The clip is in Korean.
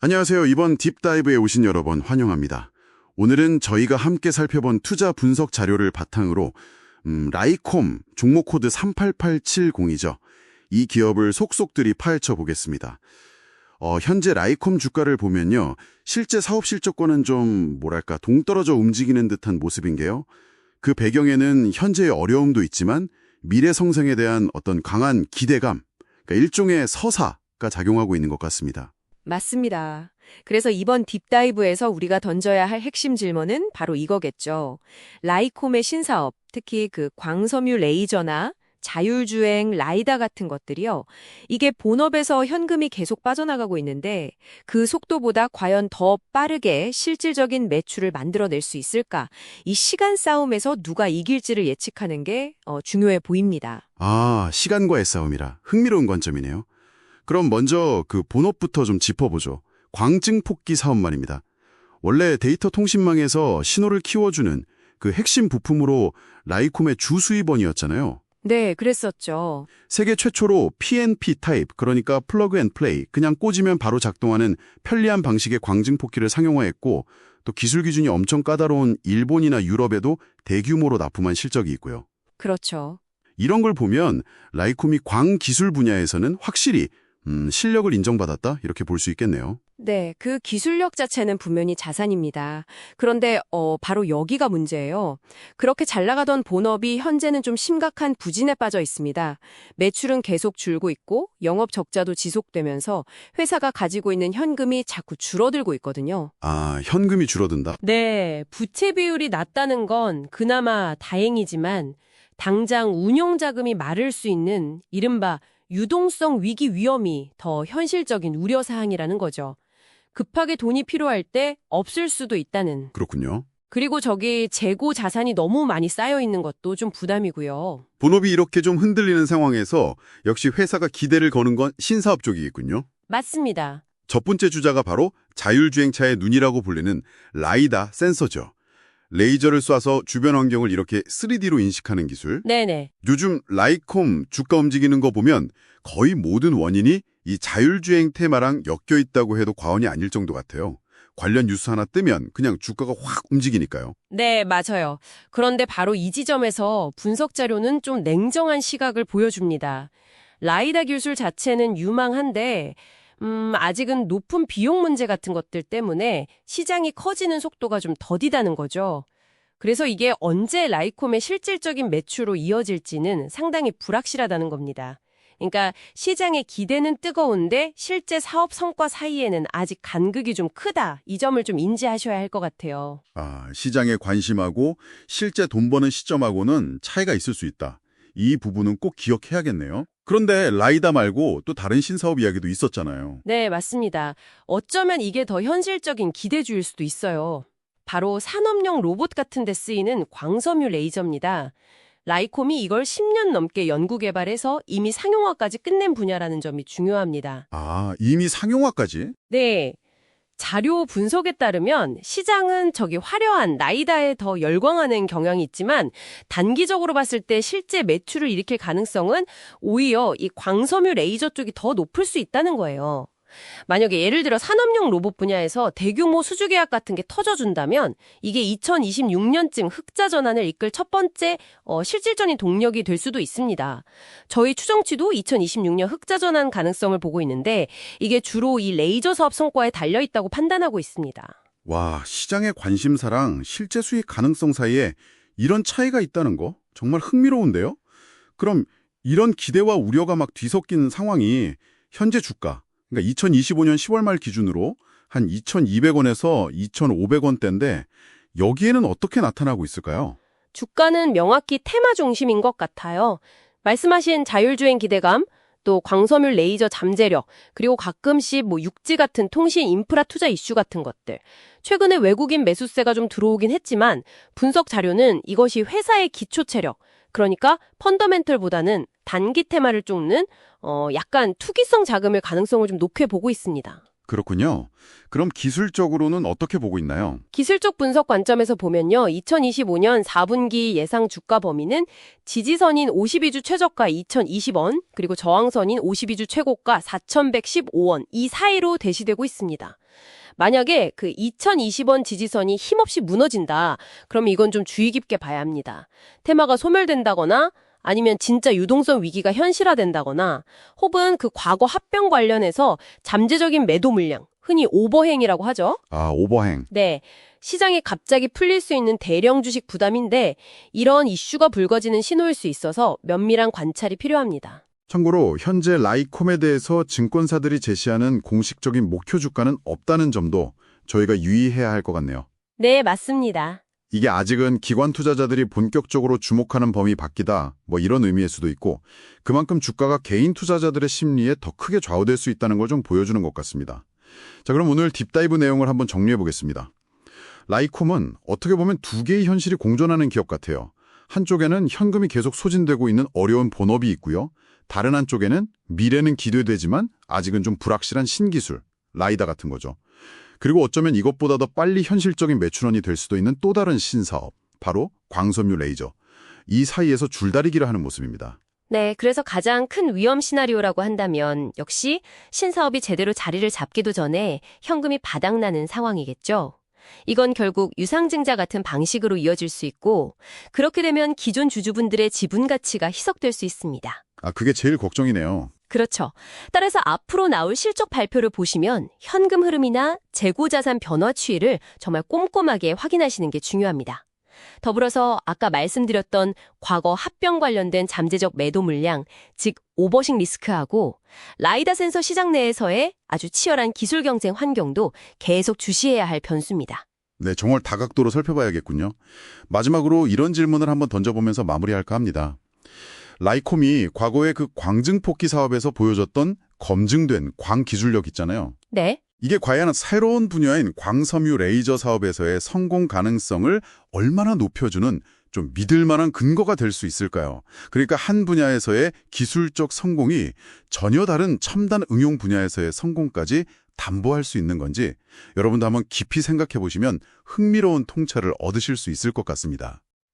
안녕하세요. 이번 딥다이브에 오신 여러분 환영합니다. 오늘은 저희가 함께 살펴본 투자 분석 자료를 바탕으로 음, 라이콤 종목 코드 38870이죠. 이 기업을 속속들이 파헤쳐 보겠습니다. 어, 현재 라이콤 주가를 보면요. 실제 사업 실적과는 좀 뭐랄까 동떨어져 움직이는 듯한 모습인 게요. 그 배경에는 현재의 어려움도 있지만 미래 성장에 대한 어떤 강한 기대감, 그러니까 일종의 서사가 작용하고 있는 것 같습니다. 맞습니다. 그래서 이번 딥다이브에서 우리가 던져야 할 핵심 질문은 바로 이거겠죠. 라이콤의 신사업, 특히 그 광섬유 레이저나 자율주행 라이다 같은 것들이요. 이게 본업에서 현금이 계속 빠져나가고 있는데 그 속도보다 과연 더 빠르게 실질적인 매출을 만들어낼 수 있을까? 이 시간 싸움에서 누가 이길지를 예측하는 게 어, 중요해 보입니다. 아, 시간과의 싸움이라 흥미로운 관점이네요. 그럼 먼저 그 본업부터 좀 짚어보죠. 광증 폭기 사업 말입니다. 원래 데이터 통신망에서 신호를 키워주는 그 핵심 부품으로 라이콤의 주 수입원이었잖아요. 네, 그랬었죠. 세계 최초로 PNP 타입, 그러니까 플러그 앤 플레이, 그냥 꽂으면 바로 작동하는 편리한 방식의 광증폭기를 상용화했고 또 기술 기준이 엄청 까다로운 일본이나 유럽에도 대규모로 납품한 실적이 있고요. 그렇죠. 이런 걸 보면 라이콤이 광 기술 분야에서는 확실히 음, 실력을 인정받았다 이렇게 볼 수 있겠네요. 네, 그 기술력 자체는 분명히 자산입니다. 그런데 어 바로 여기가 문제예요. 그렇게 잘 나가던 본업이 현재는 좀 심각한 부진에 빠져 있습니다. 매출은 계속 줄고 있고 영업 적자도 지속되면서 회사가 가지고 있는 현금이 자꾸 줄어들고 있거든요. 아, 현금이 줄어든다. 네, 부채 비율이 낮다는 건 그나마 다행이지만 당장 운용 자금이 마를 수 있는 이른바 유동성 위기 위험이 더 현실적인 우려 사항이라는 거죠. 급하게 돈이 필요할 때 없을 수도 있다는. 그렇군요. 그리고 저기 재고 자산이 너무 많이 쌓여 있는 것도 좀 부담이고요. 본업이 이렇게 좀 흔들리는 상황에서 역시 회사가 기대를 거는 건 신사업 쪽이겠군요. 맞습니다. 첫 번째 주자가 바로 자율주행차의 눈이라고 불리는 라이다 센서죠. 레이저를 쏴서 주변 환경을 이렇게 3D로 인식하는 기술. 네네. 요즘 라이콤 주가 움직이는 거 보면 거의 모든 원인이 이 자율주행 테마랑 엮여 있다고 해도 과언이 아닐 정도 같아요. 관련 뉴스 하나 뜨면 그냥 주가가 확 움직이니까요. 네, 맞아요. 그런데 바로 이 지점에서 분석 자료는 좀 냉정한 시각을 보여줍니다. 라이다 기술 자체는 유망한데, 음, 아직은 높은 비용 문제 같은 것들 때문에 시장이 커지는 속도가 좀 더디다는 거죠. 그래서 이게 언제 라이콤의 실질적인 매출로 이어질지는 상당히 불확실하다는 겁니다. 그러니까 시장의 기대는 뜨거운데 실제 사업 성과 사이에는 아직 간극이 좀 크다. 이 점을 좀 인지하셔야 할 것 같아요. 아, 시장에 관심하고 실제 돈 버는 시점하고는 차이가 있을 수 있다. 이 부분은 꼭 기억해야겠네요. 그런데 라이다 말고 또 다른 신사업 이야기도 있었잖아요. 네, 맞습니다. 어쩌면 이게 더 현실적인 기대주일 수도 있어요. 바로 산업용 로봇 같은 데 쓰이는 광섬유 레이저입니다. 라이콤이 이걸 10년 넘게 연구 개발해서 이미 상용화까지 끝낸 분야라는 점이 중요합니다. 아, 이미 상용화까지? 네. 자료 분석에 따르면 시장은 저기 화려한 나이다에 더 열광하는 경향이 있지만 단기적으로 봤을 때 실제 매출을 일으킬 가능성은 오히려 이 광섬유 레이저 쪽이 더 높을 수 있다는 거예요. 만약에 예를 들어 산업용 로봇 분야에서 대규모 수주 계약 같은 게 터져준다면 이게 2026년쯤 흑자 전환을 이끌 첫 번째 어, 실질적인 동력이 될 수도 있습니다. 저희 추정치도 2026년 흑자 전환 가능성을 보고 있는데 이게 주로 이 레이저 사업 성과에 달려 있다고 판단하고 있습니다. 와, 시장의 관심사랑 실제 수익 가능성 사이에 이런 차이가 있다는 거 정말 흥미로운데요? 그럼 이런 기대와 우려가 막 뒤섞인 상황이 현재 주가, 그러니까 2025년 10월 말 기준으로 한 2,200원에서 2,500원대인데 여기에는 어떻게 나타나고 있을까요? 주가는 명확히 테마 중심인 것 같아요. 말씀하신 자율주행 기대감, 또 광섬유 레이저 잠재력, 그리고 가끔씩 뭐 육지 같은 통신 인프라 투자 이슈 같은 것들. 최근에 외국인 매수세가 좀 들어오긴 했지만 분석 자료는 이것이 회사의 기초 체력, 그러니까 펀더멘털보다는 단기 테마를 쫓는 어 약간 투기성 자금의 가능성을 좀 높게 보고 있습니다. 그렇군요. 그럼 기술적으로는 어떻게 보고 있나요? 기술적 분석 관점에서 보면요. 2025년 4분기 예상 주가 범위는 지지선인 52주 최저가 2,020원, 그리고 저항선인 52주 최고가 4,115원 이 사이로 대시되고 있습니다. 만약에 그 2,020원 지지선이 힘없이 무너진다. 그럼 이건 좀 주의 깊게 봐야 합니다. 테마가 소멸된다거나 아니면 진짜 유동성 위기가 현실화된다거나 혹은 그 과거 합병 관련해서 잠재적인 매도 물량, 흔히 오버행이라고 하죠. 아, 오버행. 네. 시장이 갑자기 풀릴 수 있는 대령 주식 부담인데 이런 이슈가 불거지는 신호일 수 있어서 면밀한 관찰이 필요합니다. 참고로 현재 라이콤에 대해서 증권사들이 제시하는 공식적인 목표 주가는 없다는 점도 저희가 유의해야 할 것 같네요. 네, 맞습니다. 이게 아직은 기관 투자자들이 본격적으로 주목하는 범위 밖이다. 뭐 이런 의미일 수도 있고 그만큼 주가가 개인 투자자들의 심리에 더 크게 좌우될 수 있다는 걸 좀 보여주는 것 같습니다. 자, 그럼 오늘 딥다이브 내용을 한번 정리해 보겠습니다. 라이콤은 어떻게 보면 두 개의 현실이 공존하는 기업 같아요. 한쪽에는 현금이 계속 소진되고 있는 어려운 본업이 있고요. 다른 한쪽에는 미래는 기대되지만 아직은 좀 불확실한 신기술, 라이다 같은 거죠. 그리고 어쩌면 이것보다 더 빨리 현실적인 매출원이 될 수도 있는 또 다른 신사업, 바로 광섬유 레이저. 이 사이에서 줄다리기를 하는 모습입니다. 네, 그래서 가장 큰 위험 시나리오라고 한다면 역시 신사업이 제대로 자리를 잡기도 전에 현금이 바닥나는 상황이겠죠. 이건 결국 유상증자 같은 방식으로 이어질 수 있고 그렇게 되면 기존 주주분들의 지분 가치가 희석될 수 있습니다. 아, 그게 제일 걱정이네요. 그렇죠. 따라서 앞으로 나올 실적 발표를 보시면 현금 흐름이나 재고자산 변화 추이를 정말 꼼꼼하게 확인하시는 게 중요합니다. 더불어서 아까 말씀드렸던 과거 합병 관련된 잠재적 매도 물량, 즉 오버식 리스크하고 라이다 센서 시장 내에서의 아주 치열한 기술 경쟁 환경도 계속 주시해야 할 변수입니다. 네, 정말 다각도로 살펴봐야겠군요. 마지막으로 이런 질문을 한번 던져보면서 마무리할까 합니다. 라이콤이 과거의 그 광증폭기 사업에서 보여줬던 검증된 광 기술력 있잖아요. 네. 이게 과연 새로운 분야인 광섬유 레이저 사업에서의 성공 가능성을 얼마나 높여주는 좀 믿을 만한 근거가 될 수 있을까요? 그러니까 한 분야에서의 기술적 성공이 전혀 다른 첨단 응용 분야에서의 성공까지 담보할 수 있는 건지 여러분도 한번 깊이 생각해 보시면 흥미로운 통찰을 얻으실 수 있을 것 같습니다.